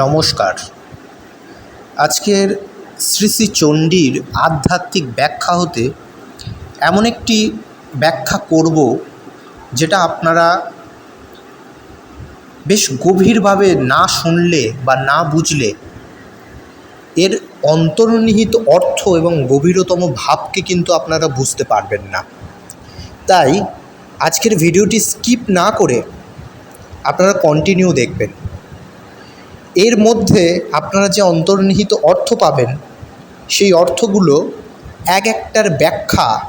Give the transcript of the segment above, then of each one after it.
নমস্কার। আজকের শ্রী শ্রী চণ্ডীর আধ্যাত্মিক ব্যাখ্যা হতে এমন একটি ব্যাখ্যা করব যেটা আপনারা বেশ গভীরভাবে না শুনলে বা না বুঝলে এর অন্তর্নিহিত অর্থ এবং গভীরতম ভাবকে কিন্তু আপনারা বুঝতে পারবেন না। তাই আজকের ভিডিওটি স্কিপ না করে আপনারা কন্টিনিউ দেখবেন। এর মধ্যে আপনারা যে অন্তর্নিহিত অর্থ পাবেন, সেই অর্থগুলো এক একটার ব্যাখ্যা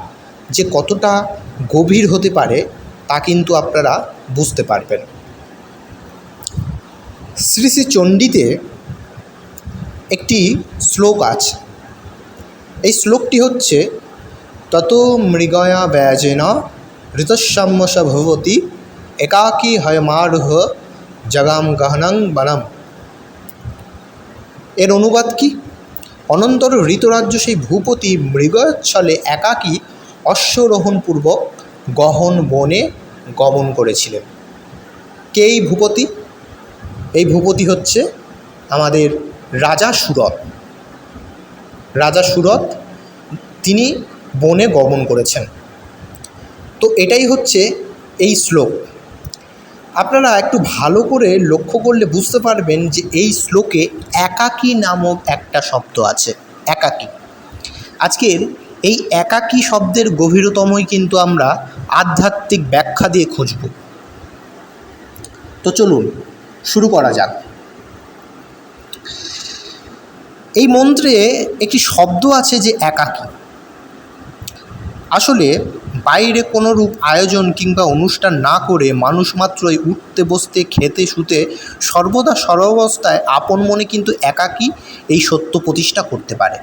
যে কতটা গভীর হতে পারে তা কিন্তু আপনারা বুঝতে পারবেন। শ্রী শ্রী চণ্ডীতে একটি শ্লোক আছে। এই শ্লোকটি হচ্ছে, তত মৃগয়া ব্যাজেন ঋতসাম্যস ভবতি, একাকী হয়মারুহ জগাম গহনং বনম। এর অনুবাদ কি? অনন্তর ঋতুরাজ্য সেই ভূপতি মৃগচ্ছলে একাকী অশ্বরোহণপূর্বক গহন বনে গমন করেছিলেন। কে এই ভূপতি? এই ভূপতি হচ্ছে আমাদের রাজা সুরত রাজা সুরত তিনি বনে গমন করেছেন। তো এটাই হচ্ছে এই শ্লোক। আপনারা একটু ভালো করে লক্ষ্য করলে বুঝতে পারবেন যে এই শ্লোকে একাকী নামক একটা শব্দ আছে, একাকী। আজকের এই একাকী শব্দের গভীরতমই কিন্তু আমরা আধ্যাত্মিক ব্যাখ্যা দিয়ে খুঁজব। তো চলুন, শুরু করা যাক। এই মন্ত্রে একটি শব্দ আছে যে একাকী। আসলে বাইরে কোনো রূপ আয়োজন কিংবা অনুষ্ঠান না করে মানুষ মাত্রই উঠতে, বসতে, খেতে, শুতে সর্বদা সর্বাবস্থায় আপন মনে কিন্তু একাকী এই সত্য প্রতিষ্ঠা করতে পারে।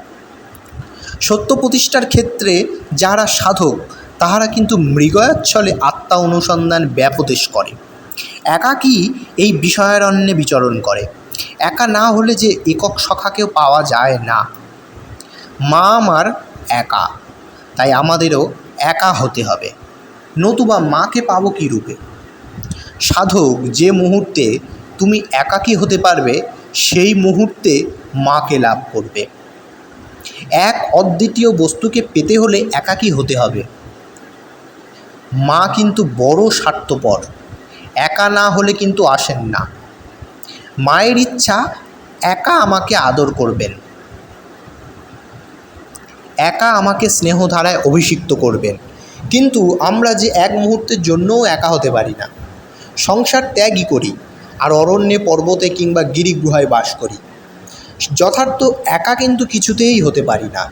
সত্য প্রতিষ্ঠার ক্ষেত্রে যারা সাধক, তাহারা কিন্তু মৃগয়াচ্ছলে আত্মা অনুসন্ধান ব্যাপদেশ করে। একাকী এই বিষয়ারণ্যে বিচরণ করে। একা না হলে যে একক সখাকেও পাওয়া যায় না। মা আমার একা, তাই আমাদেরও একা হতে হবে। নতুবা মাকে পাবো কী রূপে? সাধক, যে মুহূর্তে তুমি একাকী হতে পারবে, সেই মুহূর্তে মাকে লাভ করবে। এক অদ্বিতীয় বস্তুকে পেতে হলে একাকী হতে হবে। মা কিন্তু বড় স্বার্থপর, একা না হলে কিন্তু আসেন না। মায়ের ইচ্ছা একা আমাকে আদর করবেন। একা আমাকে স্নেহধারায় অভিষিক্ত করবেন। কিন্তু আমরা যে এক মুহূর্তের জন্যও একা হতে পারি না। সংসার ত্যাগই করি, আর অরণ্যে, পর্বতে কিংবা গিরিগুহায় বাস করি। যথার্থ একা কিন্তু কিছুতেই হতে পারি না।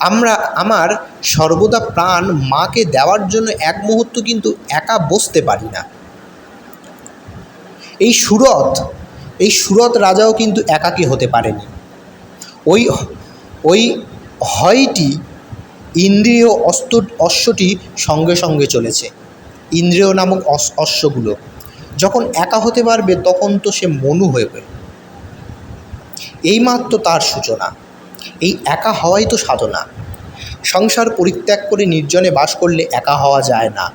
আমরা, আমার সর্বদা প্রাণ মাকে দেওয়ার জন্য এক মুহূর্ত কিন্তু একা বসতে পারি না। এই সুরত এই সুরত রাজাও কিন্তু একাকী হতে পারেনি। ওই ওই হয়টি ইন্দ্রিয় অস্ত অশ্বটি সঙ্গে সঙ্গে চলেছে। ইন্দ্রিয় নামক অশ্বগুলো যখন একা হতে পারবে, তখন তো সে মনু হয়ে এইমাত্র তার সূচনা। এই একা হওয়াই তো সাধনা। সংসার পরিত্যাগ করে নির্জনে বাস করলে একা হওয়া যায় না।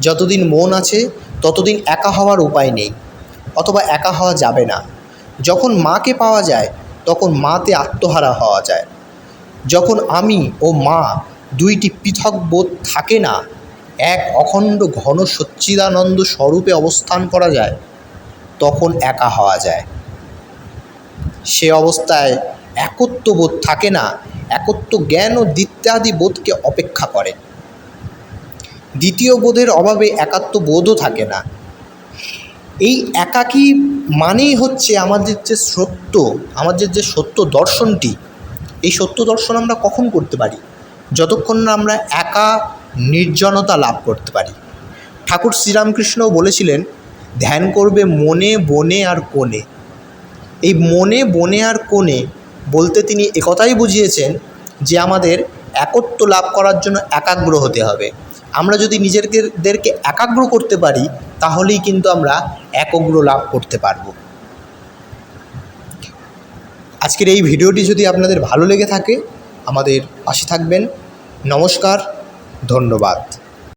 যতদিন মন আছে, ততদিন একা হওয়ার উপায় নেই, অথবা একা হওয়া যাবে না। যখন মাকে পাওয়া যায়, তখন মাতে আত্মহারা হওয়া যায়। যখন আমি ও মা দুইটি পৃথক বোধ থাকে না, এক অখণ্ড ঘন সচ্চিদানন্দ স্বরূপে অবস্থান করা যায়, তখন একা হওয়া যায়। সে অবস্থায় একত্ব বোধ থাকে না, একত্ব জ্ঞান ও দ্বিত্যাদি বোধকে অপেক্ষা করে। দ্বিতীয় বোধের অভাবে একাত্ম বোধও থাকে না। এই একাকী মানেই হচ্ছে আমাদের যে সত্য, আমাদের যে সত্য দর্শনটি এই সত্য দর্শন আমরা কখন করতে পারি? যতক্ষণ না আমরা একা নির্জনতা লাভ করতে পারি। ঠাকুর শ্রীরামকৃষ্ণও বলেছিলেন, ধ্যান করবে মনে, বনে আর কোণে। এই মনে, বনে আর কোণে বলতে তিনি একথাই বুঝিয়েছেন যে আমাদের একত্ব লাভ করার জন্য একাগ্র হতে হবে। আমরা যদি নিজেদেরকে একাগ্র করতে পারি, তাহলেই কিন্তু আমরা একগ্র লাভ করতে পারব। আজকের এই ভিডিওটি যদি আপনাদের ভালো লেগে থাকে আমাদের পাশে থাকবেন। নমস্কার ধন্যবাদ।